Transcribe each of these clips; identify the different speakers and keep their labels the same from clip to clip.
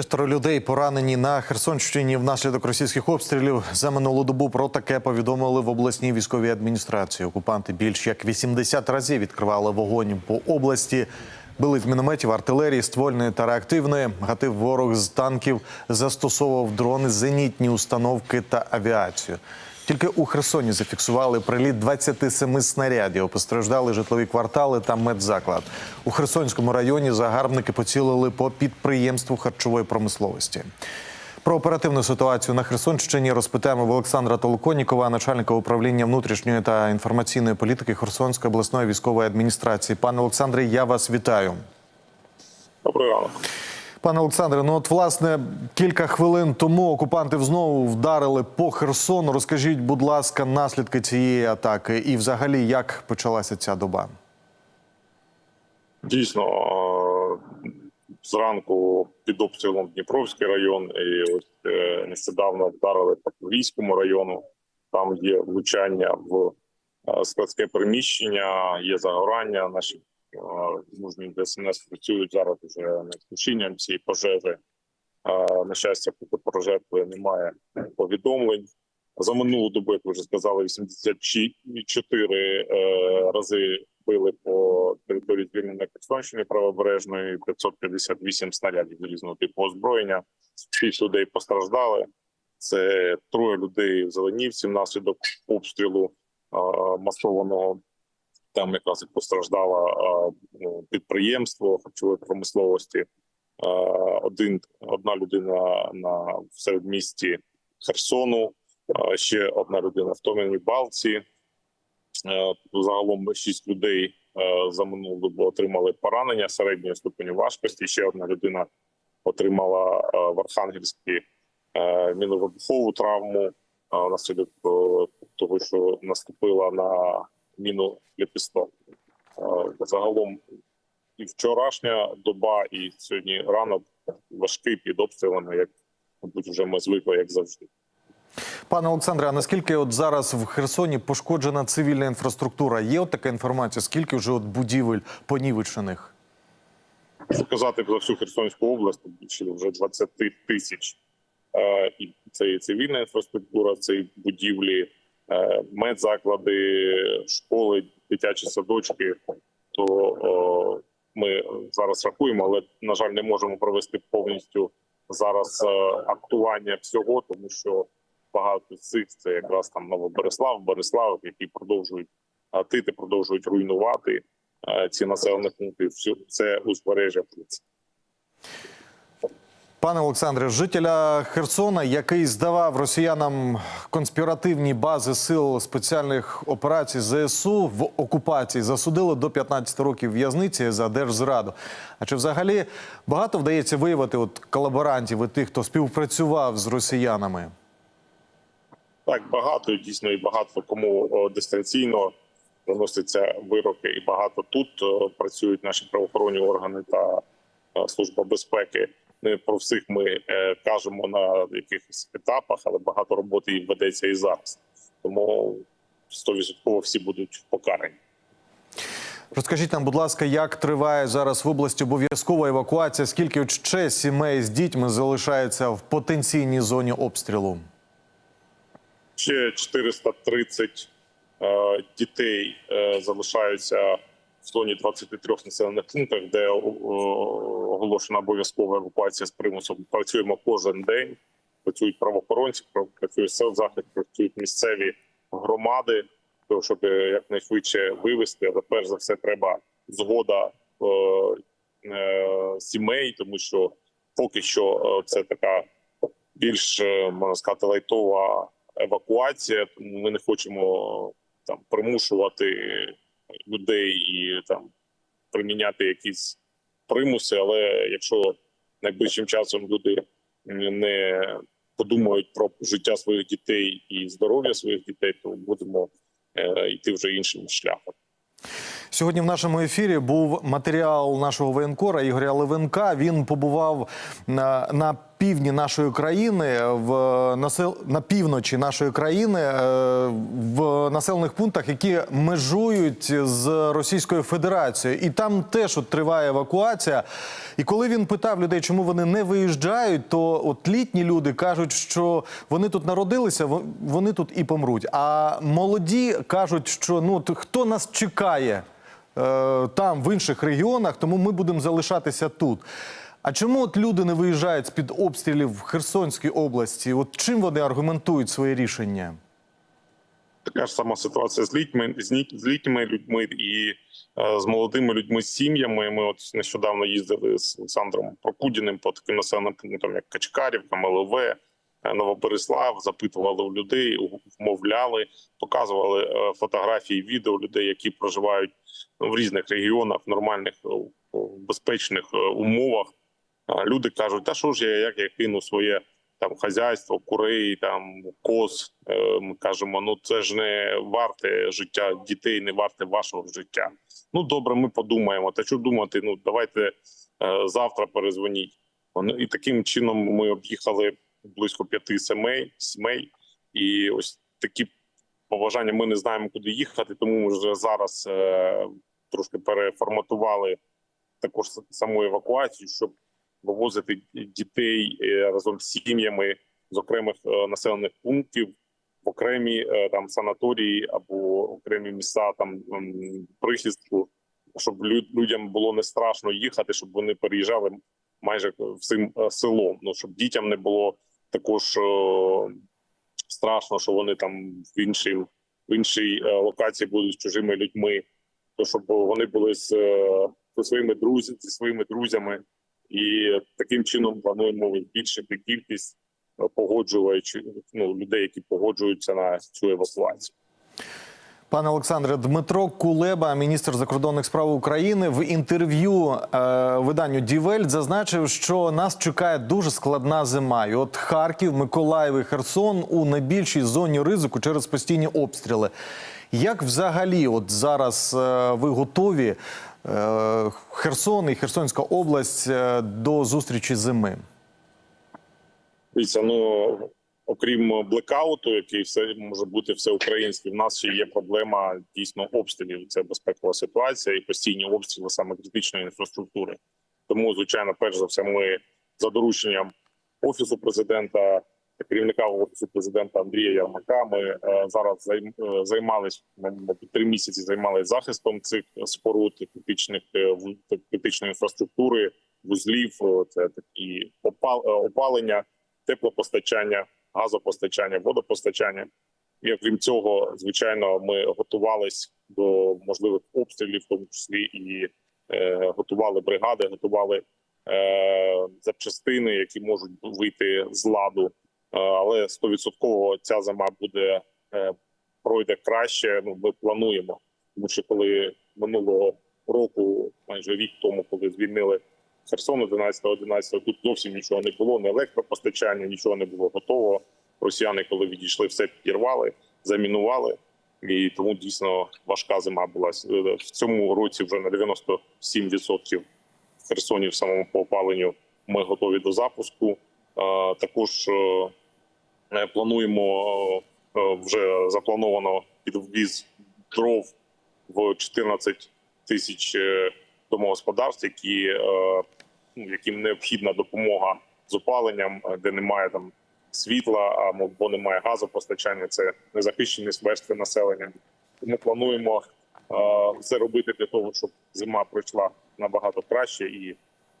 Speaker 1: Шестеро людей поранені на Херсонщині внаслідок російських обстрілів. За минулу добу про таке повідомили в обласній військовій адміністрації. Окупанти більш як 80 разів відкривали вогонь по області. Били з мінометів, артилерії, ствольної та реактивної. Гатив ворог з танків застосовував дрони, зенітні установки та авіацію. Тільки у Херсоні зафіксували приліт 27 снарядів. Постраждали житлові квартали та медзаклад. У Херсонському районі загарбники поцілили по підприємству харчової промисловості. Про оперативну ситуацію на Херсонщині розпитаємо в Олександра Толоконікова, начальника управління внутрішньої та інформаційної політики Херсонської обласної військової адміністрації. Пане Олександре, я вас вітаю.
Speaker 2: Ранок.
Speaker 1: Пане Олександре, ну от власне кілька хвилин тому окупанти знову вдарили по Херсону. Розкажіть, будь ласка, наслідки цієї атаки і, взагалі, як почалася ця доба?
Speaker 2: Дійсно, зранку під обстрілом Дніпровський район, і ось е, нещодавно вдарили по Київському району. Там є влучання в складське приміщення, є загорання. Наші мужні ДСНС працюють зараз вже над тушінням цієї пожежі. На щастя, про жертви немає повідомлень. За минулу добу, як ви вже сказали, 84 е, рази били по території звільненої Херсонщини правобережної, 558 снарядів різного типу озброєння. Шість людей постраждали. Це троє людей в Зеленівці внаслідок обстрілу масованого. Там якраз і постраждало ну, підприємство харчової промисловості. Один одна людина на в середмісті Херсону. Ще одна людина в Томіній Балці. Загалом шість людей за минулу добу отримали поранення середньої ступені важкості. Ще одна людина отримала в Архангельській міновибухову травму внаслідок е, того, що наступила на міну лепісток. Е, Загалом і вчорашня доба, і сьогодні ранок важкий під обстрілами, як мабуть, вже ми звикли, як завжди.
Speaker 1: Пане Олександре, а наскільки от зараз в Херсоні пошкоджена цивільна інфраструктура? Є от така інформація? Скільки вже от будівель понівечених?
Speaker 2: сказати за всю Херсонську область більше вже 20 тисяч. Е, І це і цивільна інфраструктура, це і будівлі, медзаклади, школи, дитячі садочки. То ми зараз рахуємо, але на жаль, не можемо провести повністю зараз е, актування всього, тому що багато з цих це якраз там Новобереслав, Борислав, які продовжують гатити, продовжують руйнувати е, ці населені пункти. Всю це узбережжя.
Speaker 1: Пане Олександре, жителя Херсона, який здавав росіянам конспіративні бази сил спеціальних операцій ЗСУ в окупації, засудили до 15 років в'язниці за держзраду. А чи взагалі багато вдається виявити от колаборантів і тих, хто співпрацював з росіянами?
Speaker 2: Так багато дійсно і багато кому дистанційно виносяться вироки, і багато тут працюють наші правоохоронні органи та е, служба безпеки. Не про всіх ми е, кажемо на якихось етапах, але багато роботи ведеться і зараз. Тому 100% всі будуть покарані.
Speaker 1: Розкажіть нам, будь ласка, як триває зараз в області обов'язкова евакуація? Скільки ще сімей з дітьми залишається в потенційній зоні обстрілу?
Speaker 2: Ще 430 е, дітей е, залишаються в зоні 23 населених пунктах, де о, оголошена обов'язкова евакуація з примусом. Працюємо кожен день. Працюють правоохоронці, пра- працює захист, працюють місцеві громади, щоб е, якнайшвидше вивезти. Але перш за все треба згода е, е, сімей, тому що поки що е, це така більш е, можна сказати лайтова евакуація. Ми не хочемо там примушувати людей і там приміняти якісь примуси. Але якщо найближчим часом люди не подумають про життя своїх дітей і здоров'я своїх дітей, то будемо е, йти вже іншим шляхом.
Speaker 1: Сьогодні в нашому ефірі був матеріал нашого воєнкора Ігоря Левенка. Він побував на, на півдні нашої країни, в насел... на півночі нашої країни, е, в населених пунктах, які межують з Російською Федерацією, і там теж от триває евакуація. І коли він питав людей, чому вони не виїжджають, то от літні люди кажуть, що вони тут народилися, вони тут і помруть. А молоді кажуть, що ну хто нас чекає е, там в інших регіонах, тому ми будемо залишатися тут. А чому от люди не виїжджають з під обстрілів в Херсонській області? От чим вони аргументують своє рішення?
Speaker 2: Така ж сама ситуація з літьми, з, літніми людьми і е, з молодими людьми з сім'ями. Ми от нещодавно їздили з Олександром Прокудіним по таким населеним пунктам, як Качкарівка, МЛВ, е, Новобереслав, запитували у людей, вмовляли, показували е, фотографії, відео людей, які проживають в різних регіонах, в нормальних е, безпечних умовах. Люди кажуть, та що ж я, як я кину своє там хазяйство, курей, там коз. Е, Ми кажемо, ну це ж не варте життя дітей, не варте вашого життя. Ну добре, ми подумаємо. Та що думати? Ну давайте е, завтра перезвоніть. І таким чином ми об'їхали близько п'яти сімей, сімей, і ось такі побажання. Ми не знаємо, куди їхати, тому ми вже зараз е, трошки переформатували також саму евакуацію, щоб вивозити дітей е, разом з сім'ями з окремих е, населених пунктів в окремі е, там санаторії або окремі міста там прихистку, щоб людям було не страшно їхати, щоб вони переїжджали майже всім селом. Ну щоб дітям не було також страшно, що вони там в іншій в іншій локації будуть з чужими людьми, то щоб вони були з, зі своїми друзями, зі своїми друзями, і таким чином плануємо збільшити кількість е, погоджуваючи ну людей, які погоджуються на цю евакуацію.
Speaker 1: Пане Олександре, Дмитро Кулеба, міністр закордонних справ України, в інтерв'ю е, виданню Дівельт зазначив, що нас чекає дуже складна зима. І от Харків, Миколаїв і Херсон у найбільшій зоні ризику через постійні обстріли. Як взагалі, от зараз е, ви готові Херсон і Херсонська область е, до зустрічі зими?
Speaker 2: Дивіться, ну окрім блекауту, який все може бути всеукраїнський, в нас ще є проблема дійсно обстрілів. Це безпекова ситуація і постійні обстріли саме критичної інфраструктури. Тому, звичайно, перш за все, ми за дорученням офісу президента. Керівника офісу президента Андрія Ярмака. Ми е, зараз е, три місяці. Займалися захистом цих споруд критичних е, критичної інфраструктури, вузлів. Це такі опал, опалення, теплопостачання, газопостачання, водопостачання. І окрім цього, звичайно, ми готувались до можливих обстрілів, в тому числі і е, готували бригади, готували е, запчастини, які можуть вийти з ладу. Е, але стовідсотково ця зима буде е, пройде краще. Ну ми плануємо, тому що коли минулого року, майже рік тому, коли звільнили Херсон 11-11, тут зовсім нічого не було, не електропостачання, нічого не було готово. Росіяни, коли відійшли, все підірвали, замінували. І тому дійсно важка зима була Е, в цьому році. Вже на 97% в Херсоні в самому по опаленню ми готові до запуску. Також плануємо е, вже заплановано підвіз дров в 14 тисяч е, домогосподарств, які е, ну, яким необхідна допомога з опаленням, е, де немає там світла або немає газопостачання. Це незахищені верстви населення. Тому плануємо е, все робити для того, щоб зима пройшла набагато краще і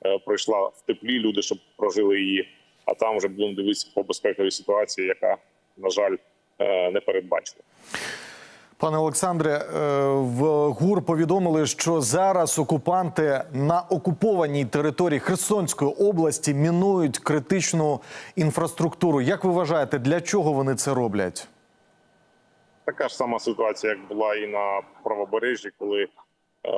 Speaker 2: е, пройшла в теплі. Люди щоб прожили її. А там вже будемо дивитися по безпековій ситуації, яка на жаль е, не передбачена.
Speaker 1: Пане Олександре, е, в ГУР повідомили, що зараз окупанти на окупованій території Херсонської області мінують критичну інфраструктуру. Як ви вважаєте, для чого вони це роблять?
Speaker 2: Така ж сама ситуація, як була і на правобережжі, коли е,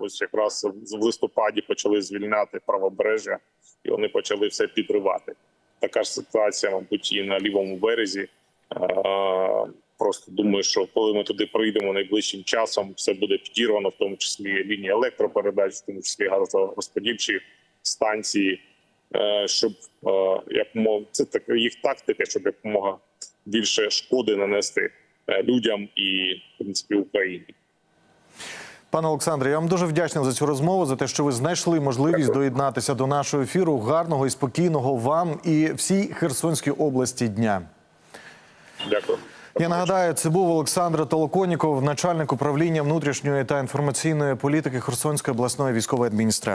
Speaker 2: ось якраз в листопаді почали звільняти правобережжя, і вони почали все підривати. Така ж ситуація, мабуть, і на лівому березі. Е, просто думаю, що коли ми туди прийдемо найближчим часом, все буде підірвано, в тому числі лінії електропередач, в тому числі газорозподільчі станції. е, щоб е, якомога це така їх тактика, щоб якомога більше шкоди нанести людям і в принципі Україні.
Speaker 1: Пане Олександре, я вам дуже вдячний за цю розмову, за те, що ви знайшли можливість
Speaker 2: Дякую.
Speaker 1: доєднатися до нашого ефіру. Гарного і спокійного вам і всій Херсонській області дня.
Speaker 2: Дякую.
Speaker 1: Я нагадаю, це був Олександр Толоконіков, начальник управління внутрішньої та інформаційної політики Херсонської обласної військової адміністрації.